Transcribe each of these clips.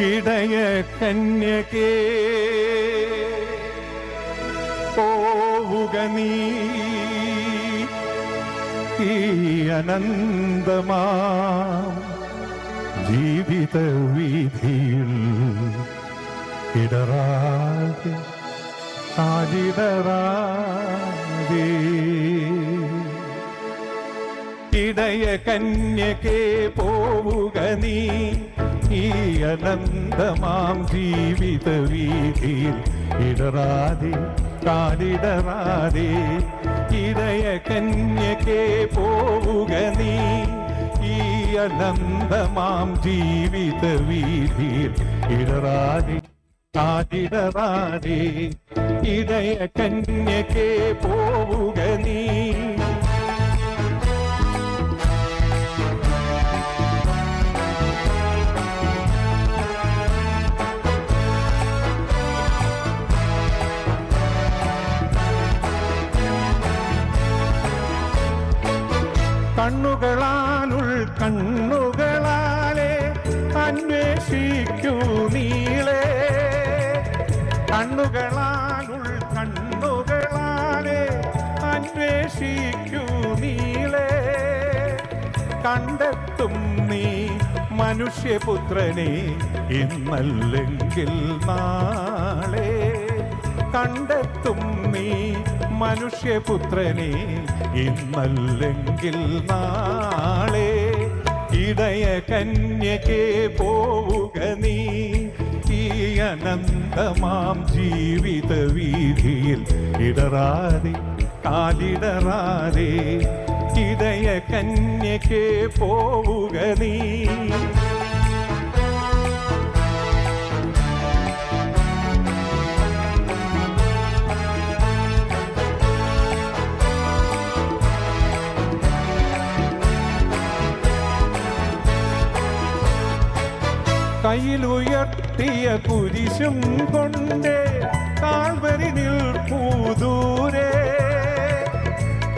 ഇടയ കന്യകേ പോവുക നീ. ഈ അനന്തമാ ജീവിത വീതിയിൽ ഇടറാതെ കാലിടറാതെ ഇടയ കന്യകേ പോവുക നീ. ഈ അനന്തമാം ജീവിത വീതിയിൽ ഇടറാതെ കാലിടറാതെ ഇടയ കന്യകേ പോവുക നീ. ഈ അനന്തമാം ജീവിത വീതിയിൽ ഇടറാതെ കാലിടറാതെ ഇടയ കന്യകേ പോവുക നീ. കണ്ണുകളാലുൾ കണ്ണുകളാലെ അന്വേഷിക്കൂ നീളെ. കണ്ണുകളാലുൾ കണ്ണുകളാലെ അന്വേഷിക്കൂ നീളെ. കണ്ടെത്തും നീ മനുഷ്യപുത്രനെ ഇന്നല്ലെങ്കിൽ നാളെ. കണ്ടെത്തും മനുഷ്യപുത്രനെ ഇന്നല്ലെങ്കിൽ നാളെ ഇടയ കന്യകേ പോവുക നീ. ഈ അനന്തമാം ജീവിത വീതിയിൽ ഇടറാതെ കാലിടറാതെ ഇടയ കന്യകേ പോവുക നീ. കയ്യിലുയർത്തിയ കുരിശും കൊണ്ടേ താഴ്വരി നിൽപ്പൂതൂരെ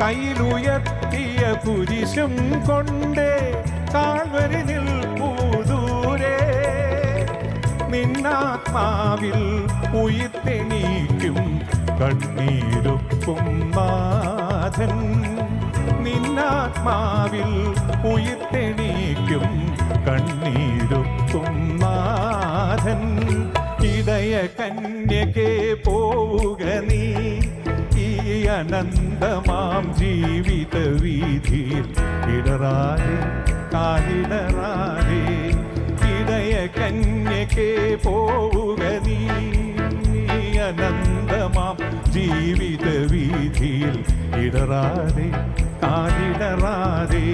കയ്യിലുയർത്തിയ കുരിശും കൊണ്ടേ താഴ്വരി നിൽപ്പൂതൂരെ നിന്നാത്മാവിൽ ഉയർത്തെണീക്കും കണ്ണീരൊപ്പും നാഥൻ നിന്നാത്മാവിൽ ഉയർത്തെണീക്കും കണ്ണീരൊപ്പും കന്യകേ പോവുക നീ. ഈ അനന്തമാം ജീവിത വീതിയിൽ ഇടറാതെ കാലിടറാതെ ഇടയ കന്യകേ പോവുക നീ. അനന്തമാം ജീവിത വീതിയിൽ ഇടറാതെ കാലിടറാതെ